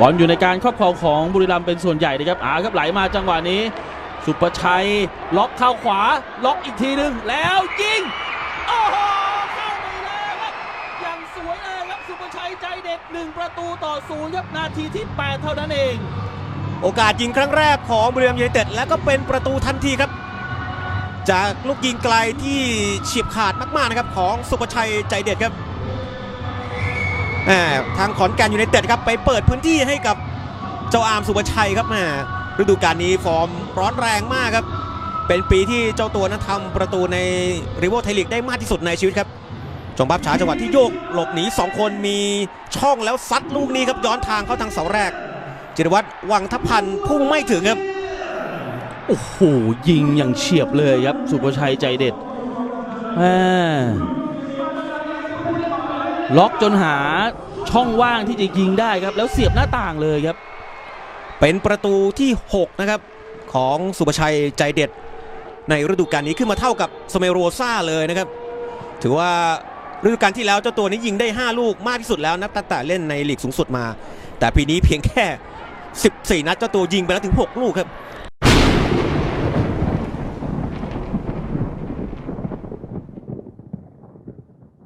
บอลอยู่ในการครอบครองของบุรีรัมย์เป็นส่วนใหญ่นะครับอาครับไหลมาจังหวะนี้ สุประชัยล็อกเข้าขวา ล็อกอีกทีหนึ่งแล้วยิงโอ้โหเข้าไปแล้วครับอย่างสวยเลยครับสุประชัยใจเด็ด 1 ประตูต่อศูนย์ครับนาทีที่ 8 เท่านั้นเอง โอกาสยิงครั้งแรกของบุรีรัมย์ยูไนเต็ดแล้วก็เป็นประตูทันทีครับ จากลูกยิงไกลที่เฉียบขาดมากๆนะครับของสุภชัยใจเด็ดครับ ทางขอนแก่นอยูไนเต็ดครับไปเปิดพื้นที่ให้กับเจ้าอาร์มสุภชัยครับแหมฤดูกาลนี้ฟอร์มร้อนแรงมากครับ เป็นปีที่เจ้าตัวนั้นทำประตูในริโวไทยลีกได้มากที่สุดในชีวิตครับจงภาพช้าจังหวะที่โยกหลบหนีสองคนมีช่องแล้วซัดลูกนี้ครับย้อนทางเข้าทางเสาแรก จิรวัตรวังทัพพันธ์พุ่งไม่ถึงครับ โอ้โหยิงอย่างเฉียบเลยครับ สุประชัยใจเด็ดแหม่ ล็อกจนหาช่องว่างที่จะยิงได้ครับ แล้วเสียบหน้าต่างเลยครับ เป็นประตูที่ 6 นะครับ ของสุภชัยใจเด็ด ในฤดูกาลนี้ขึ้นมาเท่ากับสเมโรซ่าเลยนะครับ ถือว่าฤดูกาลที่แล้วเจ้าตัวนี้ยิงได้ 5 ลูกมากที่สุดแล้วนับตั้งแต่เล่นในลีกสูงสุดมา แต่ปีนี้เพียงแค่ 14 นัดเจ้าตัวยิงไปแล้วถึง 6 ลูกครับ